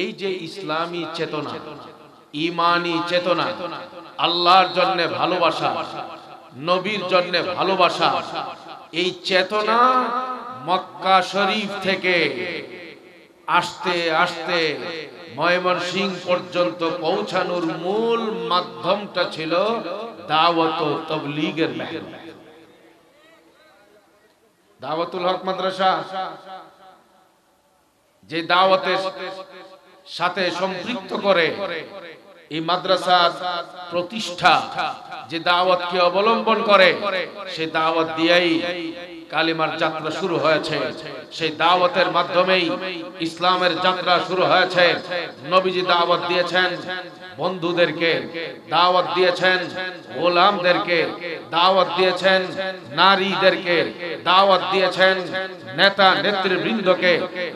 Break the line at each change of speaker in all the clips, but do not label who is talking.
এই যে ইসলামী চেতনা, ইমানি চেতনা, আল্লাহর জন্য ভালোবাসা, নবীর জন্য ভালোবাসা, এই চেতনা মক্কা শরীফ থেকে আসতে আসতে ময়মনসিং পর্যন্ত পৌঁছানোর মূল মাধ্যমটা ছিল দাওয়াত তবলিগের দাওয়াতুল হক মাদ্রাসা, যে দাওয়াতের সাথে সম্পৃক্ত করে এই মাদ্রাসার প্রতিষ্ঠা যে দাওয়াতকে অবলম্বন করে, সেই দাওয়াত দিয়েই কালিমার যাত্রা শুরু হয়েছে। সেই দাওয়াতের মাধ্যমেই ইসলামের যাত্রা শুরু হয়েছে। নবীজি দাওয়াত দিয়েছেন বন্ধুদেরকে দাওয়াত দিয়েছেন, গোলামদেরকে দাওয়াত দিয়েছেন, নারীদেরকে দাওয়াত দিয়েছেন, নেতা নেতৃবৃন্দকে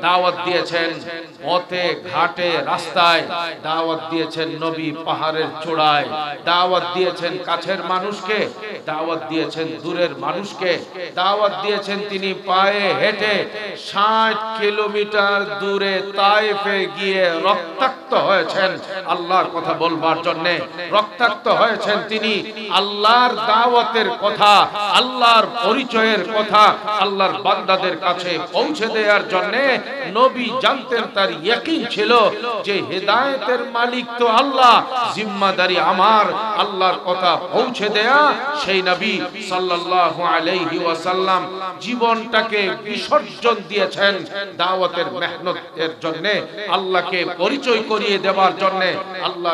দাওয়াত দিয়েছেন, পথে, ঘাটে, রাস্তায় দাওয়াত দিয়েছেন নবী পাহাড়ের চূড়ায়, দাওয়াত দিয়েছেন কাছের মানুষকে, দাওয়াত দিয়েছেন দূরের মানুষকে, দাওয়াত দিয়েছেন তিনি পায়ে হেঁটে ষাট কিলোমিটার দূরে তাইফে গিয়ে রক্তাক্ত হয়েছেন। আল্লাহর কথা বলবার জন্য রক্তাক্ত হয়েছেন তিনি। আল্লাহর দাওয়াতের কথা, আল্লাহর পরিচয়ের কথা, আল্লাহর বান্দাদের কাছে পৌঁছে দেওয়ার জন্য নবী জানতেন তার ইয়াকিন ছিল যে হেদায়েতের মালিক তো আল্লাহ, জিম্মাদারি আমার, আল্লাহর কথা পৌঁছে দেয়া সেই নবী সাল্লাল্লাহু আলাইহি ওয়াসাল্লাম জীবনটাকে বিসর্জন দিয়েছেন দাওয়াতের মেহনতের জন্য, আল্লাহকে পরিচয় করিয়ে দেওয়ার জন্য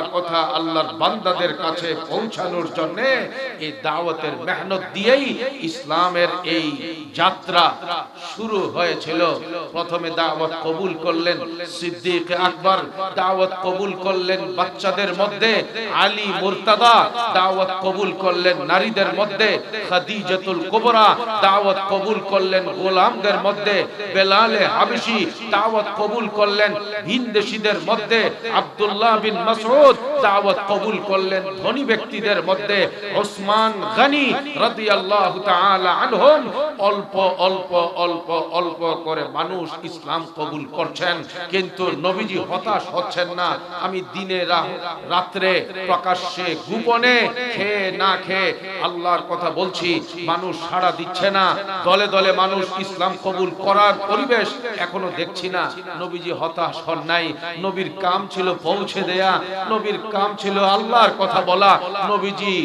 আল্লাহর কথা আল্লাহর বান্দাদের কাছে পৌঁছানোর জন্য এই দাওয়াতের মেহনত দিয়েই ইসলামের এই যাত্রা শুরু হয়েছিল। প্রথমে দাওয়াত কবুল করলেন সিদ্দিক আকবর, দাওয়াত কবুল করলেন বাচ্চাদের মধ্যে আলী মুরতাদা, দাওয়াত কবুল করলেন নারীদের মধ্যে খাদিজাতুল কুবরা, দাওয়াত কবুল করলেন গোলামদের মধ্যে বেলালে হাবশি, দাওয়াত কবুল করলেন ভিনদেশীদের মধ্যে আব্দুল্লাহ বিন মাসউদ দাওয়াত কবুল করলেন ধনী ব্যক্তিদের মধ্যে ওসমান গনি রাদিয়াল্লাহু তাআলা আনহুম। অল্প অল্প অল্প অল্প করে মানুষ ইসলাম কবুল করছেন, কিন্তু নবীজি হতাশ হচ্ছেন না। আমি দিনে রাত্রে প্রকাশ্যে গোপনে খেয়ে না খেয়ে আল্লাহর কথা বলছি, মানুষ সাড়া দিচ্ছে না। দলে দলে মানুষ ইসলাম কবুল করার পরিবেশ এখনও দেখছি না। নবীজি হতাশ হন নাই। নবীর কাম ছিল পৌঁছে দেয়া। নবীর কাম ছিল আল্লাহর কথা বলা। নবীজি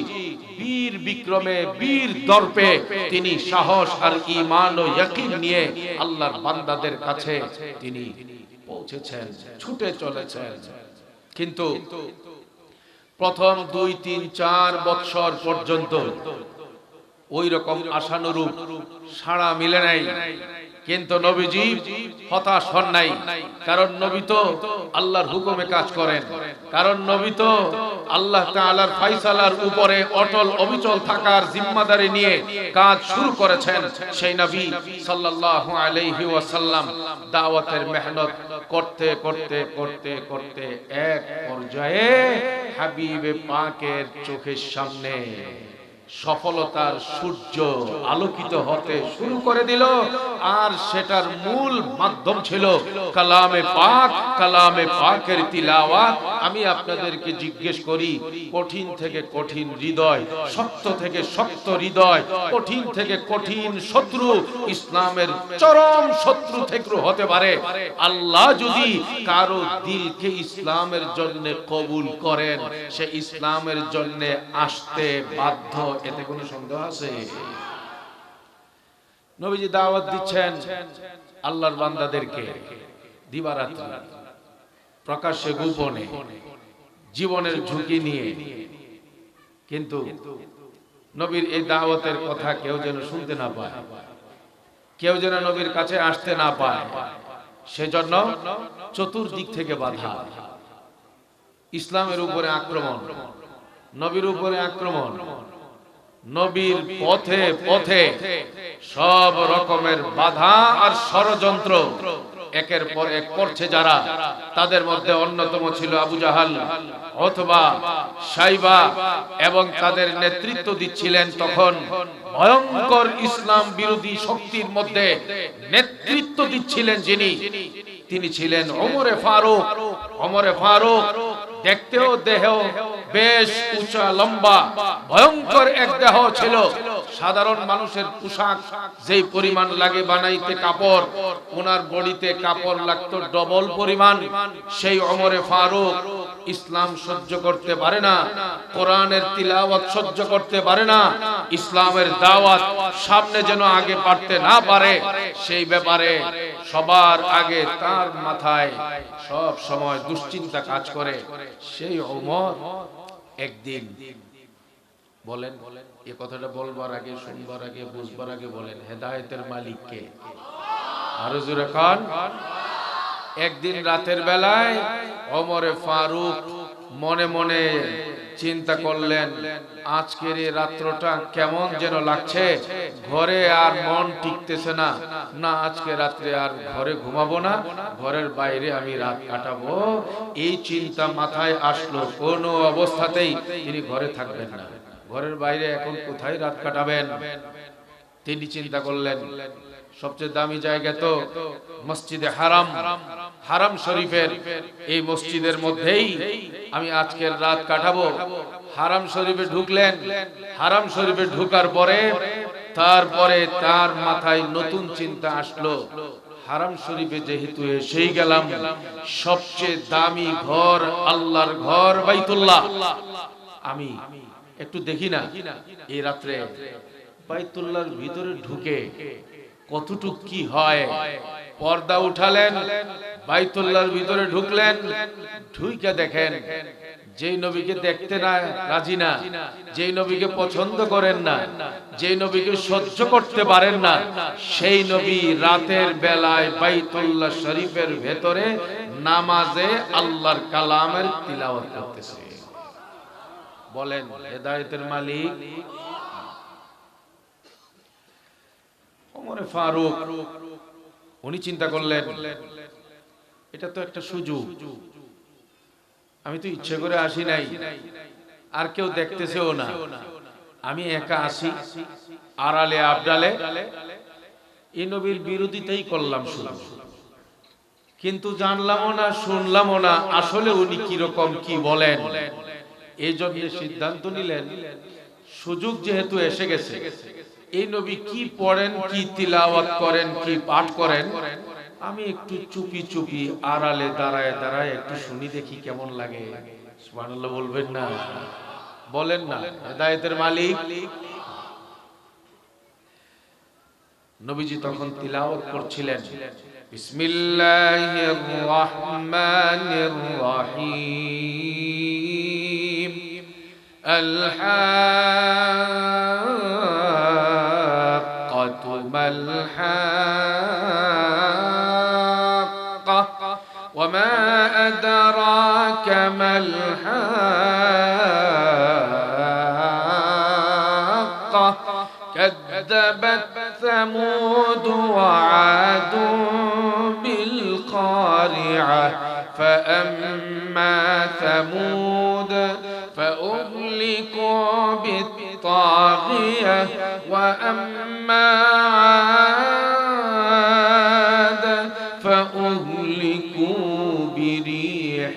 বীর বিক্রমে, বীর দর্পে তিনি সাহস আর ঈমান ও ইয়াকিন নিয়ে আল্লাহর বান্দাদের কাছে তিনি পৌঁছেছেন, ছুটে চলেছেন। কিন্তু প্রথম দুই, তিন, চার বৎসর পর্যন্ত ওই রকম আশানুরূপ সাড়া মিলে নাই। কিন্তু নবীজি হতাশ হন নাই। কারণ নবী তো আল্লাহর হুকুমে কাজ করেন। কারণ নবী তো আল্লাহ তাআলার ফাইসালার উপরে অটল অবিচল থাকার জিম্মাদারি নিয়ে কাজ শুরু করেছেন সেই নবী সাল্লাল্লাহু আলাইহি ওয়াসাল্লাম। দাওয়াতের মেহনত করতে করতে করতে করতে এক পর্যায়ে হাবিবে পাকের চোখের সামনে সফলতার সূর্য আলোকিত হতে শুরু করে দিল। আর সেটার মূল মাধ্যম ছিল কালামে পাক, কালামে পাকের তিলাওয়াত। আমি আপনাদেরকে জিজ্ঞেস করি, কঠিন থেকে কঠিন হৃদয় শক্ত থেকে শক্ত হৃদয়, কঠিন থেকে কঠিন শত্রু, ইসলামের চরম শত্রু থেকে হতে পারে। আল্লাহ যদি কারও দিলকে ইসলামের জন্য কবুল করেন, সে ইসলামের জন্য আসতে বাধ্য এতে কোনো সন্দেহ আছে? নবীজি দাওয়াত দিচ্ছেন আল্লাহর বান্দাদেরকে দিবারাত্রি, প্রকাশ্যে গোপনে, জীবনের ঝুঁকি নিয়ে। কিন্তু নবীর এই দাওয়াতের কথা কেউ যেন শুনতে না পায়, কেউ যেন নবীর কাছে আসতে না পায়, সেজন্য চতুর্দিক থেকে বাধা। ইসলামের উপরে আক্রমণ, নবীর উপরে আক্রমণ নবীর পথে পথে সব রকমের বাধা আর ষড়যন্ত্র একের পর এক করছে যারা। তাদের মধ্যে অন্যতম ছিল আবু জাহাল, অথবা সাইবা, এবং তাদের নেতৃত্ব দিচ্ছিলেন তখন ভয়ঙ্কর ইসলাম বিরোধী শক্তির মধ্যে নেতৃত্ব দিচ্ছিলেন যিনি। তিনি ছিলেন ওমরে ফারুক ওমরে ফারুক দেখতেও দেহ বেশ উঁচা লম্বা। ভয়ঙ্কর এক দেহ ছিল। সাধারণ মানুষের পোশাক যেই পরিমাণ লাগে বানাইতে কাপড়, ওনার বডিতে কাপড় লাগতো ডবল পরিমাণ। সেই অমরে ফারুক ইসলাম সহ্য করতে পারে না, কোরআনের তিলাওয়াত সহ্য করতে পারে না, ইসলামের দাওয়াত সামনে যেন আগে পারতে না পারে, সেই ব্যাপারে সবার আগে তার মাথায় সব সময় দুশ্চিন্তা কাজ করে। সেই ওমর একদিন বলেন, এ কথাটা বলবার আগে, শুনবার আগে, বুঝবার আগে বলেন, হেদায়েতের মালিক কে? আরও জোরে খান একদিন রাতের বেলায় ওমরে ফারুক মনে মনে চিন্তা করলেন, আজকের এই রাত্রটা কেমন যেন লাগছে? ঘরে আর মন টিকতেছে না। না, আজকে রাত্রে আর ঘরে ঘুমাবো না, ঘরের বাইরে আমি রাত কাটাবো। এই চিন্তা মাথায় আসলো, কোনো অবস্থাতেই তিনি ঘরে থাকবেন না। ঘরের বাইরে এখন কোথায় রাত কাটাবেন? তিনি চিন্তা করলেন, সবচেয়ে দামি জায়গা তো মসজিদে হারাম। হারাম শরীফের এই মসজিদের মধ্যেই আমি আজকের রাত কাটাবো। হারাম শরীফে ঢুকলেন। হারাম শরীফে ঢুকার পরে তারপরে তার মাথায় নতুন চিন্তা আসলো। হারাম শরীফে যেহেতু এসেই গেলাম, সবচেয়ে দামি ঘর আল্লাহর ঘর বাইতুল্লাহ। আমি একটু দেখি না। এই রাত্রে বাইতুল্লাহর ভিতরে ঢুকে কতটুক কি হয়, পর্দা উঠালেন, বাইতুল্লাহর ভিতরে ঢুকলেন, ঢুইকা দেখেন, যেই নবীকে দেখতে না রাজি না, যেই নবীকে পছন্দ করেন না, যেই নবীকে সহ্য করতে পারেন না, সেই নবী রাতের বেলায় বাইতুল্লাহ শরীফের ভেতরে নামাজে আল্লাহর কালামের তিলাওয়াত করতেছে। বলেন, হেদায়েতের মালিক? ওমরে ফারুক, উনি চিন্তা করলেন, এটা তো একটা সুযোগ। আমি তো ইচ্ছে করে আসি নাই, আর কেউ দেখতেছেও না। আমি একা আসি, আড়ালে, আবডালে। এই নবীর বিরোধিতাই করলাম শুধু। কিন্তু জানলামও না, শুনলামও না, আসলে উনি কীরকম, কি বলেন? এই জন্য সিদ্ধান্ত নিলেন, সুযোগ যেহেতু এসে গেছে, এই নবী কি পড়েন, কি তিলাওয়াত করেন, কি পাঠ করেন, আমি একটু চুপি চুপি আড়ালে দাঁড়ায় দাঁড়ায় একটু শুনি দেখি কেমন লাগে। সুবহানাল্লাহ বলবেন না। বলেন না, হেদায়েতের মালিক। নবীজি তখন তিলাওয়াত করছিলেন। বিসমিল্লাহির রহমানির রহিম। الحاقة ما الحاقة وما أدراك ما الحاقة كذبت ثمود وعاد بالقارعة فأما ثمود فأهلكوا بالطاغية وأما عاد فأهلكوا بريح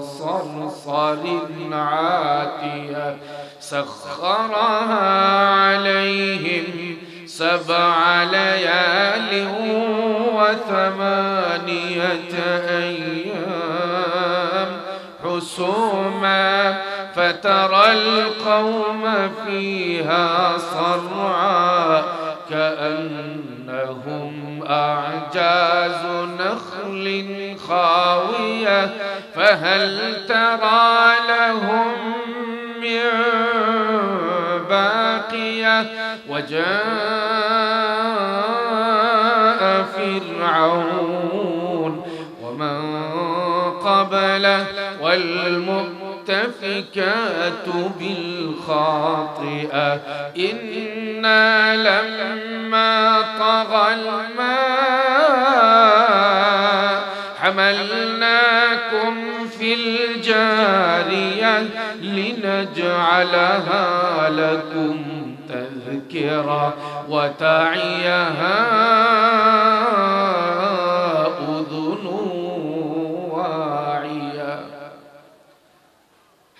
صرصر عاتية. سخرها عليهم سبع ليال وثمانية أيام. حسوما فترى القوم فيها صرعا كأنهم أعجاز نخل خاوية فهل ترى لهم من باقية وجاء فرعون قبله والمؤتفكات بالخاطئة. إنا لما طغى الماء حملناكم في الجارية لنجعلها لكم تذكرة وتعيها.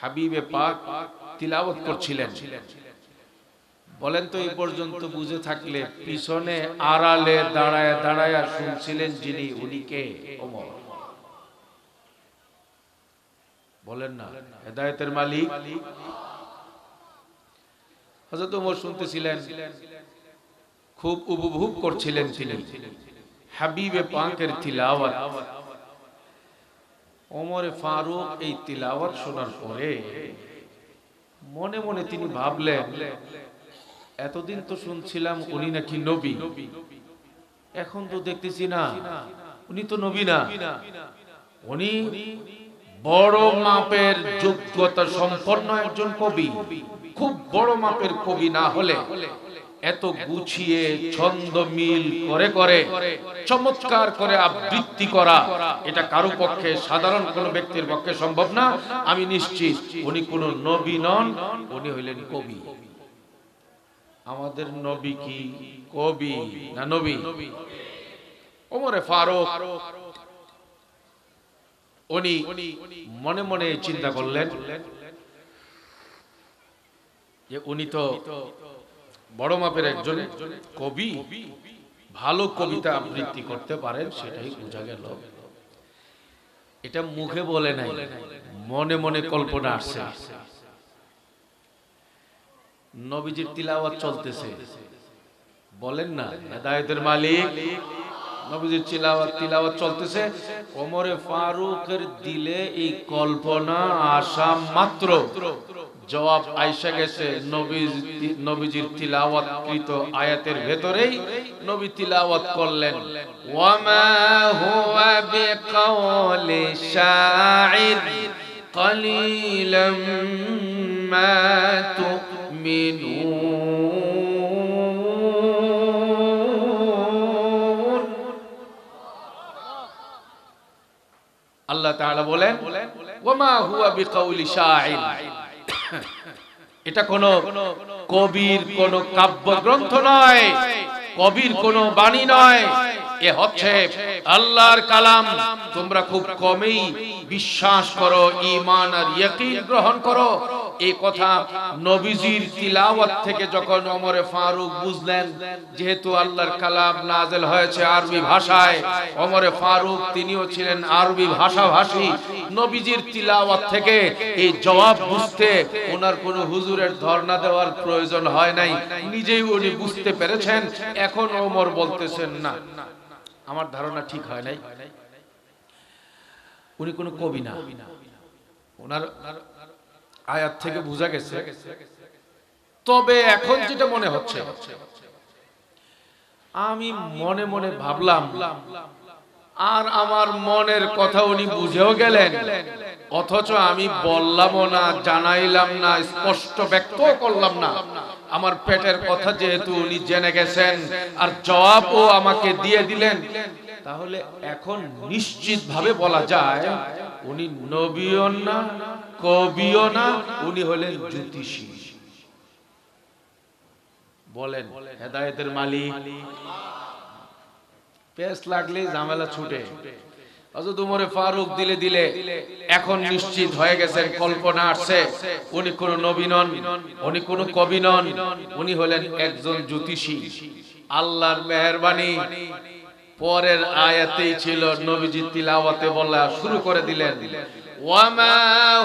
হাবিবে পাক তিলাওয়াত করছিলেন। বলেন তো এই পর্যন্ত বুঝে থাকলে পিছনে আড়ালে দাঁড়ায় দাঁড়ায় শুনছিলেন যিনি উনি কে ওমর। বলেন না। হেদায়েতের মালিক। হযরত ওমর শুনতেছিলেন খুব উপভোগ করছিলেন তিনি। হাবিবে পাকের তিলাওয়াত। ওমরে ফারুক এই তিলাওয়াত শোনার পরে মনে মনে তিনি ভাবলেন, এতদিন তো শুনছিলাম উনি নাকি নবী। এখন তো দেখতেছি না, উনি তো নবী না। উনি বড় মাপের যোগ্যতা সম্পন্ন একজন কবি। খুব বড় মাপের কবি না হলে এত গুছিয়ে ছন্দ মিল করে করে, চমৎকার করে আবৃত্তি করা, এটা কারও পক্ষে সাধারণ কোন ব্যক্তির পক্ষে সম্ভব না। আমি নিশ্চিত উনি কোন নবী নন, উনি হইলেন কবি। আমাদের নবী কি কবি না নবী? ওমরে ফারুক, উনি মনে মনে চিন্তা করলেন যে উনি তো বড় মাপের একজন কবি ভালো কবিতা আবৃত্তি করতে পারেন সেটাই বোঝা গেল। এটা মুখে বলে নাই মনে মনে কল্পনা আসছে। নবীজির তিলাওয়াত চলতেছে। বলেন না হেদায়েতের মালিক নবীজির তিলাওয়াত তিলাওয়াত চলতেছে। ওমরে ফারুকের দিলে এই কল্পনা আসা মাত্র। জবাব আইসা গেছে নবীজির তিলাওয়াত কৃত আয়াতের ভেতরেই নবী তিলাওয়াত করলেন ওয়ামা হুয়া বিকাউলি শাইর قليلا ما تؤمنون আল্লাহ তাআলা বলেন ওয়ামা হুয়া বিকাউলি শাইর এটা কোন কবির কোন কাব্য গ্রন্থ নয়, কবির কোন বাণী নয়। এ হচ্ছে আল্লাহর কালাম। তোমরা খুব কমেই বিশ্বাস করো ইমান আর ইয়াকিন গ্রহণ করো। এই কথা নবীজির তিলাওয়াত থেকে যখন ওমরে ফারুক বুঝলেন, যেহেতু আল্লাহর কালাম নাজেল হয়েছে আরবি ভাষায়, ওমরে ফারুক তিনিও ছিলেন আরবি ভাষাভাষী। নবীজির তিলাওয়াত থেকে এই জবাব বুঝতে ওনার কোনো হুজুরের ধর্ণা দেওয়ার প্রয়োজন হয় নাই। নিজেই উনি বুঝতে পেরেছেন, এখন ওমর বলতেছেন, না, আমার ধারণা ঠিক হয় নাই। উনি কোনো কবি না। ওনার আয়াত থেকে বোঝা গেছে। তবে এখন যেটা মনে হচ্ছে আমি মনে মনে ভাবলাম আর আমার মনের কথা উনি বুঝেও গেলেন। অথচ আমি বললামও না জানাইলাম না স্পষ্ট ব্যক্ত করলাম না। আমার পেটের কথা যেহেতু উনি জেনে গেছেন আর জবাবও আমাকে দিয়ে দিলেন। তাহলে এখন নিশ্চিত ভাবে বলা যায়, উনি নবীও না, কবিও না, উনি হলেন জ্যোতিষী। বলেন, হেদায়েতের মালিক। পেস লাগলে ঝামেলা ছুটে। ফারুক দিলে দিলে এখন নিশ্চিত হয়ে গেছেন, কল্পনা আসছে, উনি কোন নবী নন, উনি কোন কবি নন, উনি হলেন একজন জ্যোতিষী। আল্লাহর মেহেরবানি। পরের আয়াতেই ছিল নবীজি তিলাওয়াতে বলা শুরু করে দিলেন ওয়ামা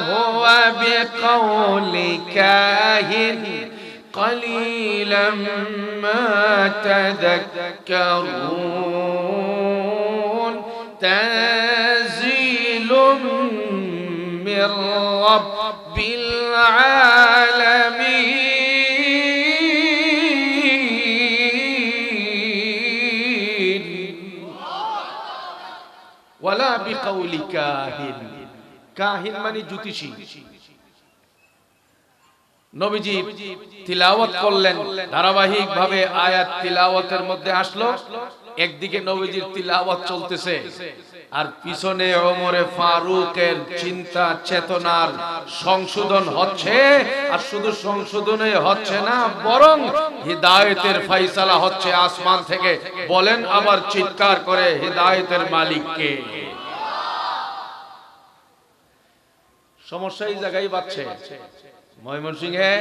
হুয়া বিকাউলি কাহিন قليلا ما تذكرون تنزيل من رب কাউলি কাহিন। কাহিন মানে জ্যোতিষী। নবীজি তিলাওয়াত করলেন ধারাবাহিক ভাবে আয়াত তিলাওয়াতের মধ্যে আসলো। একদিকে নবীজির তিলাওয়াত চলতেছে, আর পিছনে ওমরে ফারুকের চিন্তা, চেতনার সংশোধন হচ্ছে, আর শুধু সংশোধনে হচ্ছে না, বরং হৃদায়তের ফাইসালা হচ্ছে আসমান থেকে। বলেন আবার চিৎকার করে হৃদায়তের মালিককে। সমস্যা এই জায়গায় পাচ্ছে ময়মনসিংহে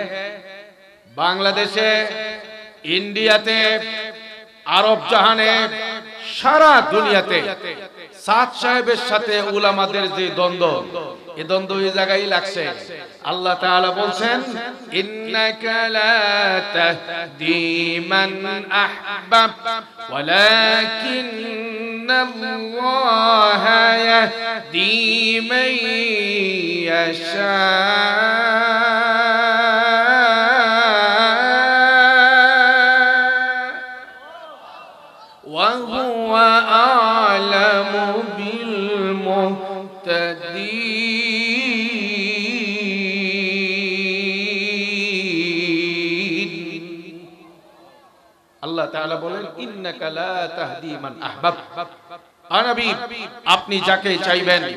বাংলাদেশে ইন্ডিয়াতে আরব জাহানে সারা দুনিয়াতে সাদ সাহেবের সাথে উলামাদের যে দ্বন্দ্ব এ দ্বন্দ্ব এই জায়গায় লাগছে। আল্লাহ তাআলা বলছেন ইন্নাকা লা তাহদি মান আহবাব ওয়ালাকিন্নাল্লাহ ইয়াহদি মান يشاء وهو أعلم بالمهتدين আল্লাহ তাআলা বলেন ইন্নাকা লা তাহদি মান আহবাব আনবী আপনি যাকে চাইবেন